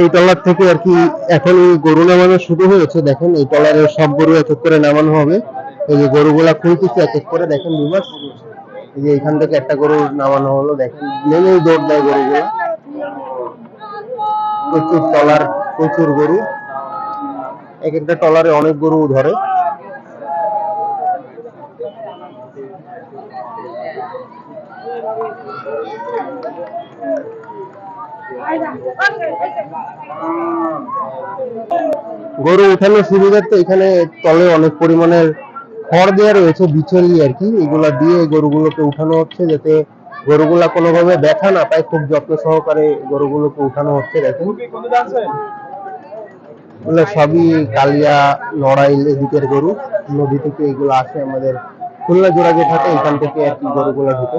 এই টলার থেকে আর কি এখন এই গরু নামানো শুরু হয়েছে, দেখেন এই টলারের সব গরু এক এক করে নামানো হবে। এই যে গরুগুলা খুলতেছে এক এক করে, দেখেন বিমাস এই যে এখান থেকে একটা গরু নামানো হলো, দেখেন নেমেই দৌড় দেয় গরুগুলা। প্রচুর টলার প্রচুর গরু। এক একটা টলারে অনেক গরু ধরে। গরু উঠানোর সুবিধার্থে এখানে তলে অনেক পরিমাণের খড় দেওয়া রয়েছে, বিচলি আর কি। এগুলা দিয়ে গরুগুলোকে উঠানো হচ্ছে যাতে গরুগুলা কোনোভাবে ব্যথা না পায়। খুব যত্ন সহকারে গরুগুলোকে উঠানো হচ্ছে, দেখুন। এগুলো সবই কালিয়া, নড়াইল এদিকের গরু। নদী থেকে এগুলো আসে আমাদের খুলনা জোড়া যে থাকে, এখান থেকে আর কি গরুগুলো ঢুকে।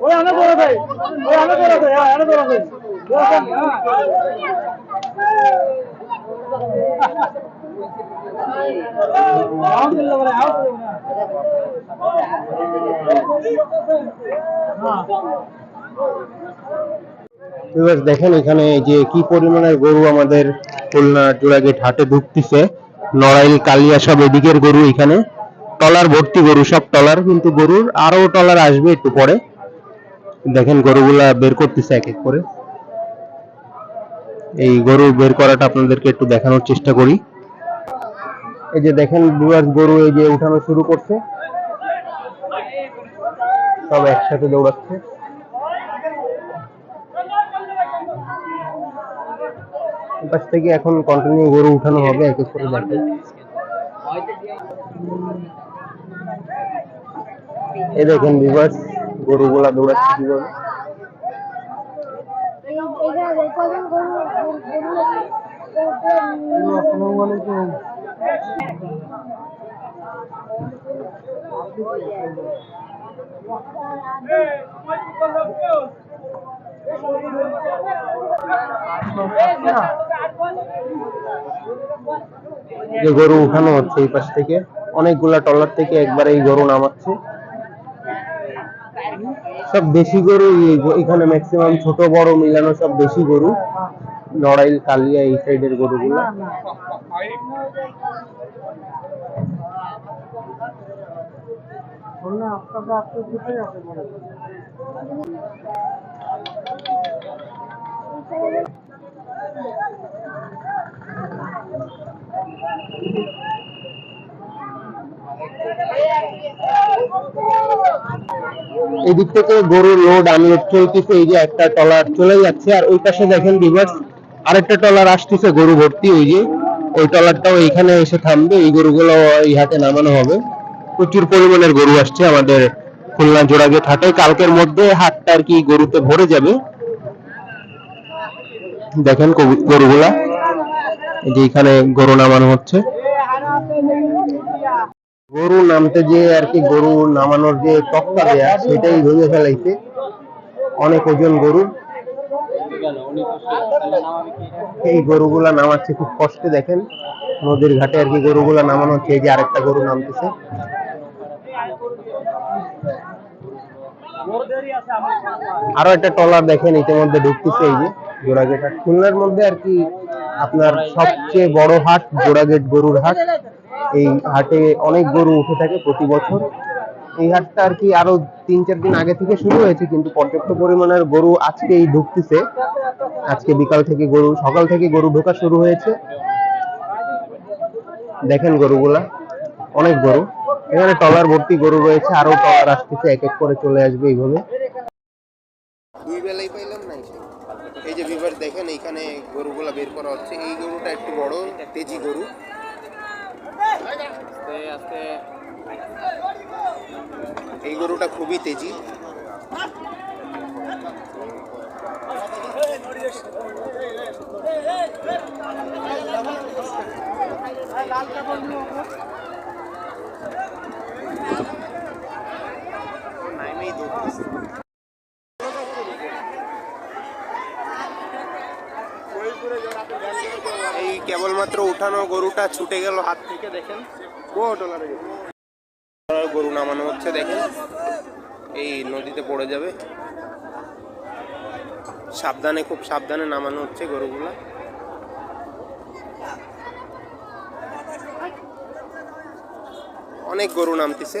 ওই আনা করে দেয় ওই আনা করে দেয় আনা করে দেয় আলহামদুলিল্লাহ বলে ভিউয়ার্স দেখেন এখানে যে কি পরিমাণের গরু আমাদের খুলনা জোড়াগেট হাটে ঢুকতেছে। নড়াইল, কালিয়া সব এদিকের গরু এখানে। টলার, ভর্তি গরু, সব টলার, কিন্তু গরুর আরও টলার আসবে একটু পরে। দেখেন গরুগুলা বের করতেছে এক এক করে। এই গরু বের করাটা আপনাদেরকে একটু দেখানোর চেষ্টা করি। এই যে দেখেন ভিউয়ার্স গরু এই যে উঠানো শুরু করছে। সব একসাথে দৌড়াচ্ছে। পাশ থেকে এখন কন্টিনিউ গরু উঠানো হবে, এক এক করে দেখেন এই দেখেন ভিউয়ার্স গরুগুলা দৌড়াচ্ছে কীভাবে। আসসালামু আলাইকুম। যে গরু উঠানো হচ্ছে এই পাশ থেকে, অনেকগুলা টলার থেকে একবারে এই গরু নামাচ্ছে। সব দেশি গরু এখানে ম্যাক্সিমাম ছোট, বড় মিলানো সব দেশি গরু, নড়াইল, কালিয়া এই সাইডের গরুগুলো। বললাম এদিক থেকে গরুর লোড আনলোড চলতেছে এই যে একটা টলার চলে যাচ্ছে, আর ওই পাশে দেখেন রিভার্স আরেকটা টলার আসতেছে, গরু ভর্তি, ওই যে, ওই টলারটাও এখানে এসে থামবে, এই গরুগুলো এই হাটে নামানো হবে। প্রচুর পরিমাণের গরু আসছে আমাদের খুলনা জোড়াগেট হাটে কালকের মধ্যে হাটটা আর কি গরুতে ভরে যাবে। দেখেন গরুগুলা। যে এখানে গরু নামানো হচ্ছে। গরু নামতে যে আর কি গরু নামানোর যে তক্তা দেয়া, সেটাই ভেঙে ফেলাইছে। অনেক ওজন গরু। এই গরুগুলা নামাচ্ছে খুব কষ্টে, দেখেন। নদীর ঘাটে আর কি গরুগুলা নামানো হচ্ছে, এই যে আরেকটা গরু নামতেছে। আরও একটা টলার দেখেন, ইতিমধ্যে ঢুকতেছে এই যে। জোড়াগেট হাট। খুলনার মধ্যে আর কি আপনার সবচেয়ে বড় হাট জোড়াগেট গরুর হাট। এই হাটে অনেক গরু উঠে থাকে প্রতি বছর। এই হাটটা আর কি আরও তিন, চার দিন আগে থেকে শুরু হয়েছে, কিন্তু পর্যাপ্ত পরিমাণের গরু আজকেই ঢুকতেছে। আজকে বিকাল থেকে গরু, সকাল থেকে গরু ঢোকা শুরু হয়েছে। দেখেন গরুগুলা, অনেক গরু। এখানে টলার ভর্তি গরু রয়েছে, আরও টলার আসতেছে, এক এক করে চলে আসবে এইভাবে। দুই বেলাই এই যে বিভার দেখেন, এইখানে গরুগুলা বের করা হচ্ছে। এই গরুটা একটু বড়, তেজি গরু। এই গরুটা খুবই তেজি। এই কেবলমাত্র মাত্র উঠানো গরুটা ছুটে গেল হাত থেকে দেখেন। গরু নামানো হচ্ছে দেখেন। এই নদীতে পড়ে যাবে। সাবধানে খুব সাবধানে নামানো হচ্ছে গরুগুলা। অনেক গরু নামতেছে।